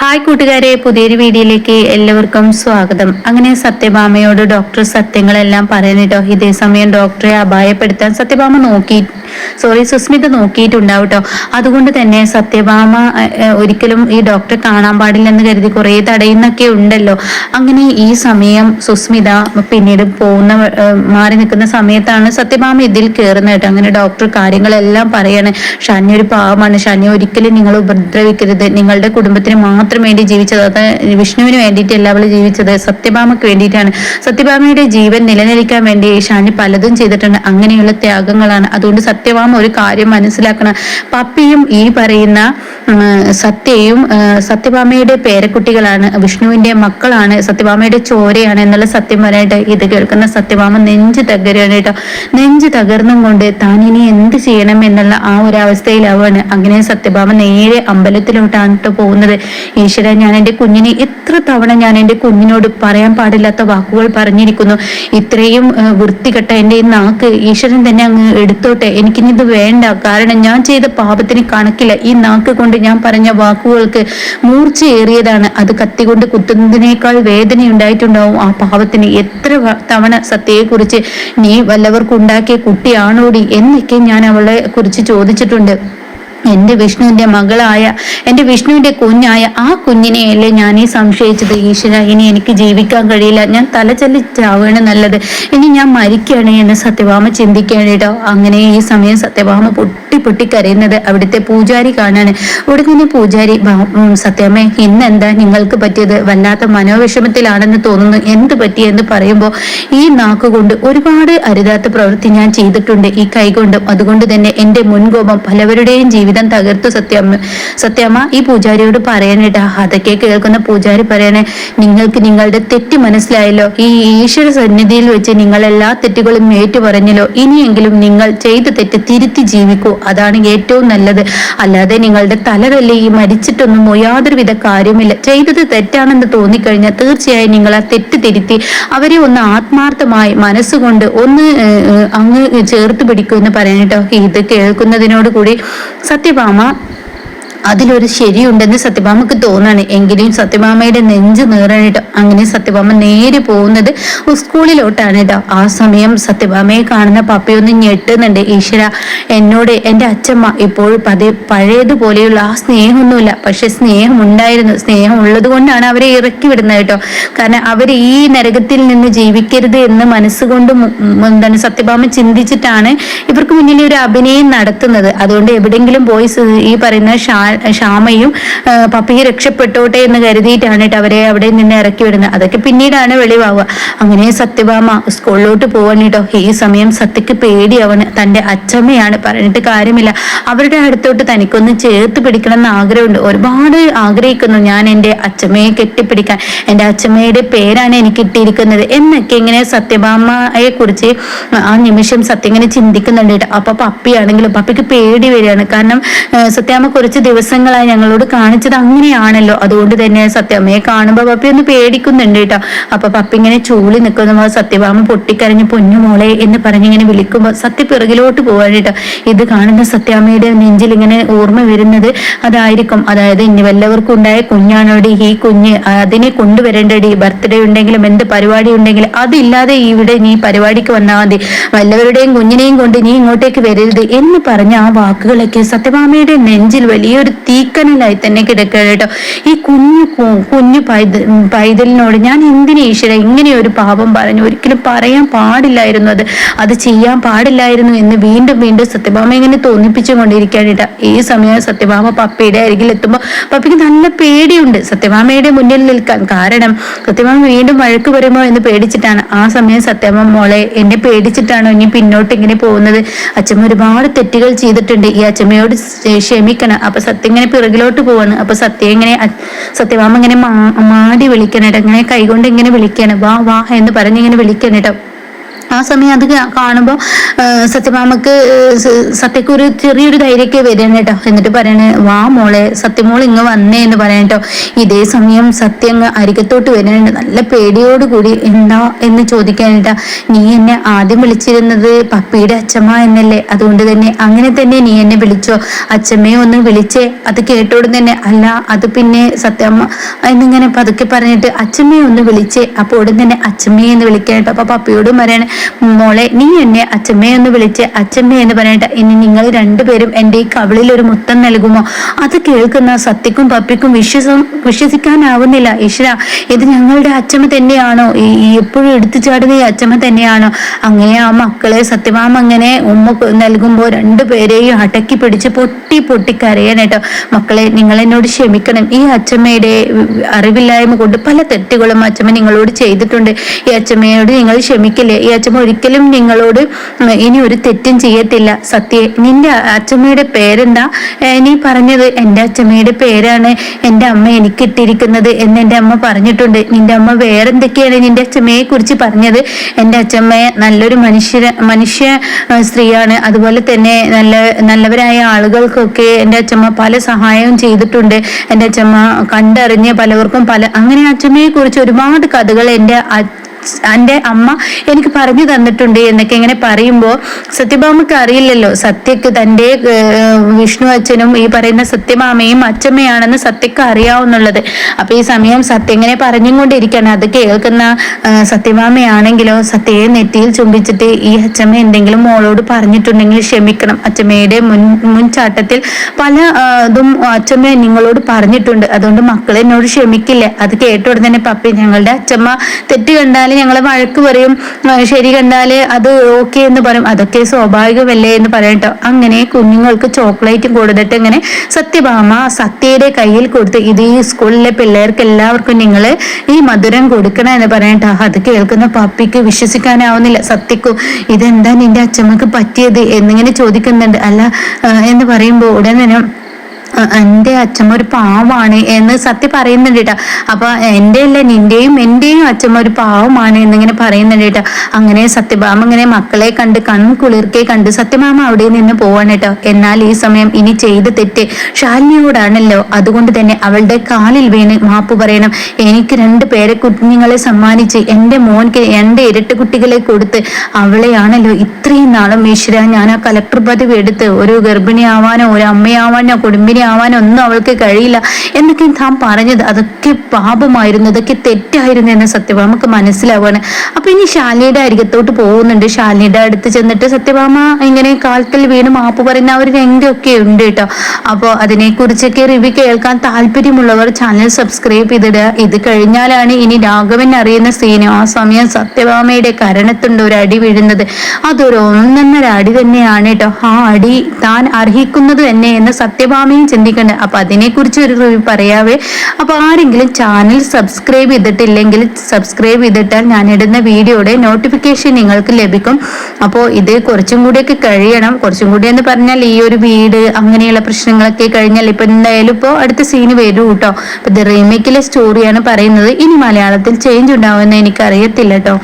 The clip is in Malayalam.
ഹായ് കൂട്ടുകാരെ പുതിയൊരു വീഡിയോയിലേക്ക് എല്ലാവർക്കും സ്വാഗതം. അങ്ങനെ സത്യഭാമയോട് ഡോക്ടർ സത്യങ്ങളെല്ലാം പറയുന്നിട്ടോ ഇതേ സമയം ഡോക്ടറെ അപായപ്പെടുത്താൻ സത്യഭാമ നോക്കി സോറി സുസ്മിത നോക്കിയിട്ടുണ്ടാവും കേട്ടോ അതുകൊണ്ട് തന്നെ സത്യഭാമ ഒരിക്കലും ഈ ഡോക്ടറെ കാണാൻ പാടില്ലെന്ന് കരുതി കുറെ തടയുന്നൊക്കെ ഉണ്ടല്ലോ. അങ്ങനെ ഈ സമയം സുസ്മിത പിന്നീട് പോകുന്ന മാറി നിൽക്കുന്ന സമയത്താണ് സത്യഭാമ ഇതിൽ കയറുന്നത് കേട്ടോ. അങ്ങനെ ഡോക്ടർ കാര്യങ്ങളെല്ലാം പറയാണ്. ഷാനി ഒരു പാവമാണ്. ഷാനി ഒരിക്കലും നിങ്ങൾ ഉപദ്രവിക്കരുത്. നിങ്ങളുടെ കുടുംബത്തിന് മാത്രം വേണ്ടി ജീവിച്ചത് അത് വിഷ്ണുവിന് വേണ്ടിയിട്ടല്ല അവൾ ജീവിച്ചത്. സത്യഭാമയ്ക്ക് വേണ്ടിയിട്ടാണ്. സത്യഭാമയുടെ ജീവൻ നിലനിൽക്കാൻ വേണ്ടി ഷാനി പലതും ചെയ്തിട്ടുണ്ട്. അങ്ങനെയുള്ള ത്യാഗങ്ങളാണ്. അതുകൊണ്ട് സത്യഭാമ ഒരു കാര്യം മനസ്സിലാക്കണം. പപ്പിയും ഈ പറയുന്ന സത്യയും സത്യഭാമയുടെ പേരക്കുട്ടികളാണ് വിഷ്ണുവിന്റെ മക്കളാണ് സത്യഭാമയുടെ ചോരയാണ് എന്നുള്ള സത്യം പറയാനായിട്ട് ഇത് കേൾക്കുന്ന സത്യഭാമ നെഞ്ച് തകരുകയാണ് കേട്ടോ. നെഞ്ച് തകർന്നും കൊണ്ട് താൻ ഇനി എന്ത് ചെയ്യണം എന്നുള്ള ആ ഒരു അവസ്ഥയിലാവാണ് അങ്ങനെ സത്യഭാമ നേരെ അമ്പലത്തിലോട്ടാണ് പോകുന്നത്. ഈശ്വര ഞാൻ എന്റെ കുഞ്ഞിനെ എത്ര തവണ ഞാൻ എന്റെ കുഞ്ഞിനോട് പറയാൻ പാടില്ലാത്ത വാക്കുകൾ പറഞ്ഞിരിക്കുന്നു. ഇത്രയും വൃത്തികെട്ട എന്റെ ഈ നാക്ക് ഈശ്വരൻ തന്നെ അങ്ങ് എടുത്തോട്ടെ. എനിക്കിനി ഇത് വേണ്ട. കാരണം ഞാൻ ചെയ്ത പാപത്തിന് കണക്കില്ല. ഈ നാക്ക് കൊണ്ട് ഞാൻ പറഞ്ഞ വാക്കുകൾക്ക് മൂർച്ചയേറിയതാണ്. അത് കത്തികൊണ്ട് കുത്തുന്നതിനേക്കാൾ വേദന ഉണ്ടായിട്ടുണ്ടാവും ആ പാപത്തിന്. എത്ര തവണ സത്യയെക്കുറിച്ച് നീ വല്ലവർക്കുണ്ടാക്കിയ കുട്ടിയാണോടി എന്നൊക്കെ ഞാൻ അവളെ കുറിച്ച് ചോദിച്ചിട്ടുണ്ട്. എന്റെ വിഷ്ണുവിന്റെ മകളായ എന്റെ വിഷ്ണുവിന്റെ കുഞ്ഞായ ആ കുഞ്ഞിനെയല്ലേ ഞാൻ ഈ സംശയിച്ചത്? ഈശ്വര ഇനി എനിക്ക് ജീവിക്കാൻ കഴിയില്ല. ഞാൻ തലചല്ലി ചാവുകയാണ് നല്ലത്. ഇനി ഞാൻ മരിക്കുകയാണ് എന്ന് സത്യഭാമ ചിന്തിക്കുകയാണ് അങ്ങനെ ഈ സമയം സത്യഭാമ പൊട്ടി പൊട്ടി കരയുന്നത് അവിടുത്തെ പൂജാരി കാണാണ്. ഇവിടെ നിന്ന് പൂജാരി സത്യമേ ഇന്നെന്താ നിങ്ങൾക്ക് പറ്റിയത്? വല്ലാത്ത മനോവിഷമത്തിലാണെന്ന് തോന്നുന്നു. എന്ത് പറ്റിയെന്ന് പറയുമ്പോൾ ഈ നാക്കുകൊണ്ട് ഒരുപാട് അരുതാത്ത പ്രവൃത്തി ഞാൻ ചെയ്തിട്ടുണ്ട് ഈ കൈകൊണ്ടും. അതുകൊണ്ട് തന്നെ എന്റെ മുൻകോപം പലവരുടെയും ജീവിതം ജീവിതം തകർത്തു സത്യമ്മ സത്യമ്മ ഈ പൂജാരിയോട് പറയാനിട്ടാ അതൊക്കെ കേൾക്കുന്ന പൂജാരി പറയണേ നിങ്ങൾക്ക് നിങ്ങളുടെ തെറ്റ് മനസ്സിലായല്ലോ. ഈ ഈശ്വര സന്നിധിയിൽ വെച്ച് നിങ്ങൾ എല്ലാ തെറ്റുകളും ഏറ്റു പറഞ്ഞല്ലോ. ഇനിയെങ്കിലും നിങ്ങൾ ചെയ്ത തെറ്റ് തിരുത്തി ജീവിക്കൂ. അതാണ് ഏറ്റവും നല്ലത്. അല്ലാതെ നിങ്ങളുടെ തലതല്ലി ഈ മരിച്ചിട്ടൊന്നും യാതൊരുവിധ കാര്യമില്ല. ചെയ്തത് തെറ്റാണെന്ന് തോന്നിക്കഴിഞ്ഞാൽ തീർച്ചയായും നിങ്ങൾ ആ തെറ്റ് തിരുത്തി അവരെ ഒന്ന് ആത്മാർത്ഥമായി മനസ്സുകൊണ്ട് ഒന്ന് അങ്ങ് ചേർത്ത് പിടിക്കൂ എന്ന് പറയാനിട്ടോ ഇത് കേൾക്കുന്നതിനോട് കൂടി സത്യഭാമ അതിലൊരു ശരിയുണ്ടെന്ന് സത്യഭാമക്ക് തോന്നാണ്. എങ്കിലും സത്യഭാമയുടെ നെഞ്ച് നേറാനിട്ടോ അങ്ങനെ സത്യഭാമ നേരെ പോകുന്നത് സ്കൂളിലോട്ടാണ് കേട്ടോ ആ സമയം സത്യഭാമയെ കാണുന്ന പപ്പയൊന്ന് ഞെട്ടുന്നുണ്ട്. ഈശ്വര എന്നോട് എന്റെ അച്ഛമ്മ ഇപ്പോൾ പതി പഴയതുപോലെയുള്ള ആ സ്നേഹമൊന്നുമില്ല. പക്ഷെ സ്നേഹം ഉണ്ടായിരുന്നു സ്നേഹം ഉള്ളത് കൊണ്ടാണ് അവരെ ഇറക്കി വിടുന്നത് കേട്ടോ കാരണം അവർ ഈ നരകത്തിൽ നിന്ന് ജീവിക്കരുത് എന്ന് മനസ്സുകൊണ്ട് എന്താണ് സത്യഭാമ ചിന്തിച്ചിട്ടാണ് ഇവർക്ക് മുന്നിൽ ഒരു അഭിനയം നടത്തുന്നത്. അതുകൊണ്ട് എവിടെയെങ്കിലും പോയി ഈ പറയുന്ന ഷാ ഷാമയും പപ്പിയെ രക്ഷപ്പെട്ടോട്ടെ എന്ന് കരുതിയിട്ടാണ് കേട്ടോ അവരെ അവിടെ നിന്ന് ഇറക്കി വിടുന്നത്. അതൊക്കെ പിന്നീടാണ് വെളിവാവുക. അങ്ങനെ സത്യഭാമ സ്കൂളിലോട്ട് പോവാൻ കേട്ടോ ഈ സമയം സത്യക്ക് പേടിയാവണ് തന്റെ അച്ഛമ്മയാണ് പറഞ്ഞിട്ട് കാര്യമില്ല. അവരുടെ അടുത്തോട്ട് തനിക്കൊന്ന് ചേർത്ത് പിടിക്കണം എന്ന് ആഗ്രഹമുണ്ട്. ഒരുപാട് ആഗ്രഹിക്കുന്നു ഞാൻ എന്റെ അച്ഛമ്മയെ കെട്ടിപ്പിടിക്കാൻ. എന്റെ അച്ഛമ്മയുടെ പേരാണ് എനിക്ക് ഇട്ടിരിക്കുന്നത് എന്നൊക്കെ ഇങ്ങനെ സത്യഭാമയെ കുറിച്ച് ആ നിമിഷം സത്യം ഇങ്ങനെ ചിന്തിക്കുന്നുണ്ട് കേട്ടോ അപ്പൊ പപ്പിയാണെങ്കിലും പപ്പിക്ക് പേടി വരികയാണ്. കാരണം സത്യാമ്മ കുറച്ച് ദിവസം ദിവസങ്ങളായി ഞങ്ങളോട് കാണിച്ചത് അങ്ങനെയാണല്ലോ. അതുകൊണ്ട് തന്നെ സത്യമ്മയെ കാണുമ്പോൾ പപ്പി ഒന്ന് പേടിക്കുന്നുണ്ട് കേട്ടോ അപ്പൊ പപ്പി ഇങ്ങനെ ചൂളി നിൽക്കുമ്പോൾ സത്യഭാമ പൊട്ടിക്കരഞ്ഞ് പൊന്നുമോളെ എന്ന് പറഞ്ഞിങ്ങനെ വിളിക്കുമ്പോൾ സത്യ പിറകിലോട്ട് പോവാൻ കേട്ടോ ഇത് കാണുന്ന സത്യാമ്മയുടെ നെഞ്ചിൽ ഇങ്ങനെ ഓർമ്മ വരുന്നത് അതായിരിക്കും. അതായത് ഇനി വല്ലവർക്കും ഉണ്ടായ കുഞ്ഞാണോടി ഈ കുഞ്ഞ്? അതിനെ കൊണ്ടുവരേണ്ടടി. ബർത്ത്ഡേ ഉണ്ടെങ്കിലും എന്ത് പരിപാടി ഉണ്ടെങ്കിലും അതില്ലാതെ ഇവിടെ നീ പരിപാടിക്ക് വന്നാൽ മതി. വല്ലവരുടെയും കുഞ്ഞിനെയും കൊണ്ട് നീ ഇങ്ങോട്ടേക്ക് വരരുത് എന്ന് പറഞ്ഞ ആ വാക്കുകളൊക്കെ സത്യഭാമയുടെ നെഞ്ചിൽ വലിയൊരു ഒരു തീക്കനലായി തന്നെ കിടക്കുക കേട്ടോ. ഈ കുഞ്ഞു കുഞ്ഞു പൈത പൈതലിനോട് ഞാൻ എന്തിനു ഈശ്വര ഇങ്ങനെ ഒരു പാപം പറഞ്ഞു? ഒരിക്കലും പറയാൻ പാടില്ലായിരുന്നു അത്. അത് ചെയ്യാൻ പാടില്ലായിരുന്നു എന്ന് വീണ്ടും വീണ്ടും സത്യഭാമ ഇങ്ങനെ തോന്നിപ്പിച്ചു കൊണ്ടിരിക്കുകയാണ് കേട്ടോ. ഈ സമയം സത്യഭാമ പപ്പയുടെ അരികിൽ എത്തുമ്പോൾ പപ്പയ്ക്ക് നല്ല പേടിയുണ്ട്. സത്യഭാമയുടെ മുന്നിൽ നിൽക്കാൻ കാരണം സത്യഭാമ വീണ്ടും വഴക്ക് വരുമോ എന്ന് പേടിച്ചിട്ടാണ്. ആ സമയം സത്യഭാമ മോളെ എന്നെ പേടിച്ചിട്ടാണോ ഇനി പിന്നോട്ട് ഇങ്ങനെ പോകുന്നത്? അച്ഛമ്മ ഒരുപാട് തെറ്റുകൾ ചെയ്തിട്ടുണ്ട്. ഈ അച്ഛമ്മയോട് ക്ഷമിക്കണം. അപ്പൊ സത്യം ഇങ്ങനെ പിറകിലോട്ട് പോവാണ്. അപ്പൊ സത്യം ഇങ്ങനെ സത്യഭാമ ഇങ്ങനെ മാടി വിളിക്കണം ഇങ്ങനെ കൈകൊണ്ട് ഇങ്ങനെ വിളിക്കാണ്. വാ വാ എന്ന് പറഞ്ഞ് ഇങ്ങനെ കേട്ടോ ആ സമയം അത് കാണുമ്പോൾ സത്യമാമക്ക് സത്യക്ക് ഒരു ചെറിയൊരു ധൈര്യമൊക്കെ വരികയാണ് കേട്ടോ. എന്നിട്ട് പറയണേ വാ മോളെ സത്യമോൾ ഇങ്ങ് വന്നേ എന്ന് പറയാൻ കേട്ടോ. ഇതേ സമയം സത്യം അങ്ങ് അരികത്തോട്ട് വരാനുണ്ട്. നല്ല പേടിയോടുകൂടി എന്താ? എന്ന് ചോദിക്കാനിട്ട നീ എന്നെ ആദ്യം വിളിച്ചിരുന്നത് പപ്പിയുടെ അച്ഛമ്മ എന്നല്ലേ? അതുകൊണ്ട് തന്നെ അങ്ങനെ തന്നെ നീ എന്നെ വിളിച്ചോ. അച്ഛമ്മയെ ഒന്ന് വിളിച്ചേ. അത് കേട്ടോടും തന്നെ. അല്ല അത് പിന്നെ സത്യമ്മ എന്നിങ്ങനെ പതുക്കെ പറഞ്ഞിട്ട് അച്ഛമ്മയെ ഒന്ന് വിളിച്ചേ. അപ്പോൾ ഉടൻ തന്നെ അച്ഛമ്മയെ എന്ന് വിളിക്കാനായിട്ട് അപ്പൊ പപ്പിയോടും പറയണേ മോളെ നീ എന്നെ അച്ഛമ്മയെന്ന് വിളിച്ച് അച്ഛമ്മ എന്ന് പറഞ്ഞിട്ട് ഇനി നിങ്ങൾ രണ്ടുപേരും എന്റെ ഈ കവിളിൽ ഒരു മുത്തം നൽകുമോ? അത് കേൾക്കുന്ന സത്യക്കും പപ്പിക്കും വിശ്വസം വിശ്വസിക്കാനാവുന്നില്ല. ഈശ്വര ഇത് ഞങ്ങളുടെ അച്ഛമ്മ തന്നെയാണോ? എപ്പോഴും എടുത്തു ചാടുന്ന ഈ അച്ഛമ്മ തന്നെയാണോ? അങ്ങനെ ആ മക്കളെ സത്യമാമ അങ്ങനെ ഉമ്മ നൽകുമ്പോൾ രണ്ടുപേരെയും അടക്കി പിടിച്ച് പൊട്ടി പൊട്ടി കരയാനായിട്ടോ മക്കളെ നിങ്ങൾ എന്നോട് ക്ഷമിക്കണം. ഈ അച്ഛമ്മയുടെ അറിവില്ലായ്മ കൊണ്ട് പല തെറ്റുകളും അച്ഛമ്മ നിങ്ങളോട് ചെയ്തിട്ടുണ്ട്. ഈ അച്ഛമ്മയോട് നിങ്ങൾ ക്ഷമിക്കില്ലേ? ഈ ഒരിക്കലും നിങ്ങളോട് ഇനി ഒരു തെറ്റും ചെയ്യത്തില്ല. സത്യ നിന്റെ അച്ഛമ്മയുടെ പേരെന്താ? നീ പറഞ്ഞത് എന്റെ അച്ഛമ്മയുടെ പേരാണ്. എന്റെ അമ്മ എനിക്ക് ഇട്ടിരിക്കുന്നത് എന്ന് എന്റെ അമ്മ പറഞ്ഞിട്ടുണ്ട്. നിന്റെ അമ്മ വേറെന്തൊക്കെയാണ് നിന്റെ അച്ഛമ്മയെ കുറിച്ച് പറഞ്ഞത്? എന്റെ അച്ഛമ്മയെ നല്ലൊരു മനുഷ്യ മനുഷ്യ സ്ത്രീയാണ്. അതുപോലെ തന്നെ നല്ല നല്ലവരായ ആളുകൾക്കൊക്കെ എന്റെ അച്ഛമ്മ പല സഹായവും ചെയ്തിട്ടുണ്ട്. എന്റെ അച്ഛമ്മ കണ്ടറിഞ്ഞ് പലവർക്കും പല അങ്ങനെ അച്ഛമ്മയെ കുറിച്ച് ഒരുപാട് കഥകൾ എന്റെ എന്റെ അമ്മ എനിക്ക് പറഞ്ഞു തന്നിട്ടുണ്ട് എന്നൊക്കെ ഇങ്ങനെ പറയുമ്പോൾ സത്യഭാമക്ക് അറിയില്ലല്ലോ. സത്യക്ക് തന്റെ വിഷ്ണു അച്ഛനും ഈ പറയുന്ന സത്യഭാമയും അച്ഛമ്മയാണെന്ന് സത്യക്ക് അറിയാവുന്നുള്ളത്. അപ്പൊ ഈ സമയം സത്യ ഇങ്ങനെ പറഞ്ഞുകൊണ്ടിരിക്കുകയാണ്. അത് കേൾക്കുന്ന സത്യഭാമയാണെങ്കിലോ സത്യയെ നെറ്റിയിൽ ചുംബിച്ചിട്ട് ഈ അച്ഛമ്മ എന്തെങ്കിലും മോളോട് പറഞ്ഞിട്ടുണ്ടെങ്കിൽ ക്ഷമിക്കണം. അച്ഛമ്മയുടെ മുൻ മുൻചാട്ടത്തിൽ പല ഇതും അച്ഛമ്മ നിങ്ങളോട് പറഞ്ഞിട്ടുണ്ട്. അതുകൊണ്ട് മക്കൾ എന്നോട് ക്ഷമിക്കില്ല. അത് കേട്ട ഉടനെ പപ്പി ഞങ്ങളുടെ അച്ഛമ്മ തെറ്റ് കണ്ടാൽ ഞങ്ങളെ വഴക്ക് പറയും ശരി കണ്ടാൽ അത് ഓക്കെ എന്ന് പറയും. അതൊക്കെ സ്വാഭാവികമല്ലേ എന്ന് പറയട്ടോ അങ്ങനെ കുഞ്ഞുങ്ങൾക്ക് ചോക്ലേറ്റ് കൊടുത്തിട്ട് ഇങ്ങനെ സത്യഭാമ സത്യയുടെ കയ്യിൽ കൊടുത്ത് ഇത് ഈ സ്കൂളിലെ പിള്ളേർക്ക് എല്ലാവർക്കും നിങ്ങൾ ഈ മധുരം കൊടുക്കണം എന്ന് പറയട്ടോ അത് കേൾക്കുന്ന പപ്പിക്ക് വിശ്വസിക്കാനാവുന്നില്ല. സത്യക്കും ഇതെന്താ നിന്റെ അച്ഛമ്മക്ക് പറ്റിയത് എന്നിങ്ങനെ ചോദിക്കുന്നുണ്ട്. അല്ല എന്ന് പറയുമ്പോൾ ഉടനെ എന്റെ അച്ഛമ്മ ഒരു പാവമാണ് എന്ന് സത്യം പറയുന്നുണ്ട് കേട്ടോ അപ്പൊ എന്റെ അല്ല നിന്റെയും എന്റെയും അച്ഛമ്മ ഒരു പാവമാണ് എന്നിങ്ങനെ പറയുന്നുണ്ട് കേട്ടോ അങ്ങനെ സത്യഭാമ ഇങ്ങനെ മക്കളെ കണ്ട് കൺ കുളിർക്കെ കണ്ട് സത്യഭാമ അവിടെ നിന്ന് പോവാണ് കേട്ടോ എന്നാൽ ഈ സമയം ഇനി ചെയ്ത് തെറ്റ് ശാലിനിയോടാണല്ലോ. അതുകൊണ്ട് തന്നെ അവളുടെ കാലിൽ വീണ് മാപ്പ് പറയണം. എനിക്ക് രണ്ട് പേരെ കുഞ്ഞുങ്ങളെ സമ്മാനിച്ച് എന്റെ മോൻക്ക് എന്റെ ഇരട്ട കുട്ടികളെ കൊടുത്ത് അവളെയാണല്ലോ ഇത്രയും നാളും ഈശ്വര ഞാൻ ആ കലക്ടർ പദവി എടുത്ത് ഒരു ഗർഭിണിയാവാനോ ഒരു അമ്മയാവാനോ കുടുംബിനി ആവാനൊന്നും അവൾക്ക് കഴിയില്ല. എന്നൊക്കെ താൻ പറഞ്ഞത് അതൊക്കെ പാപമായിരുന്നു. അതൊക്കെ തെറ്റായിരുന്നു എന്ന സത്യഭാമ നമുക്ക് മനസ്സിലാവുകയാണ് അപ്പൊ ഇനി ശാലിയുടെ അരികത്തോട്ട് പോകുന്നുണ്ട്. ശാലിയുടെ അടുത്ത് ചെന്നിട്ട് സത്യഭാമ ഇങ്ങനെ കാലത്തിൽ വീണ് മാപ്പ് പറയുന്ന ആ ഒരു രംഗമൊക്കെ ഉണ്ട് കേട്ടോ. അപ്പോൾ അതിനെക്കുറിച്ചൊക്കെ റിവ്യൂ കേൾക്കാൻ താല്പര്യമുള്ളവർ ചാനൽ സബ്സ്ക്രൈബ് ചെയ്തിടുക. ഇത് കഴിഞ്ഞാലാണ് ഇനി രാഘവൻ അറിയുന്ന സീന്. ആ സമയം സത്യഭാമയുടെ കരണത്തുണ്ട് ഒരു അടി വീഴുന്നത്. അതൊരു ഒന്നൊന്നര അടി തന്നെയാണ് കേട്ടോ. ആ അടി താൻ അർഹിക്കുന്നത് തന്നെ എന്ന് സത്യഭാമയും ചിന്തിക്കേണ്ടത് അപ്പൊ അതിനെക്കുറിച്ച് ഒരു റിവ്യൂ പറയാവേ. അപ്പൊ ആരെങ്കിലും ചാനൽ സബ്സ്ക്രൈബ് ചെയ്തിട്ടില്ലെങ്കിൽ സബ്സ്ക്രൈബ് ചെയ്തിട്ടാൽ ഞാൻ ഇടുന്ന വീഡിയോയുടെ നോട്ടിഫിക്കേഷൻ നിങ്ങൾക്ക് ലഭിക്കും. അപ്പോൾ ഇത് കുറച്ചും കൂടിയൊക്കെ കഴിയണം. കുറച്ചും കൂടി എന്ന് പറഞ്ഞാൽ ഈ ഒരു വീട് അങ്ങനെയുള്ള പ്രശ്നങ്ങളൊക്കെ കഴിഞ്ഞാൽ ഇപ്പൊ എന്തായാലും ഇപ്പോൾ അടുത്ത സീന് വരും കേട്ടോ അപ്പൊ ഇത് റീമേക്കിലെ സ്റ്റോറിയാണ് പറയുന്നത്. ഇനി മലയാളത്തിൽ ചേഞ്ച് ഉണ്ടാവുമെന്ന് എനിക്കറിയത്തില്ല കേട്ടോ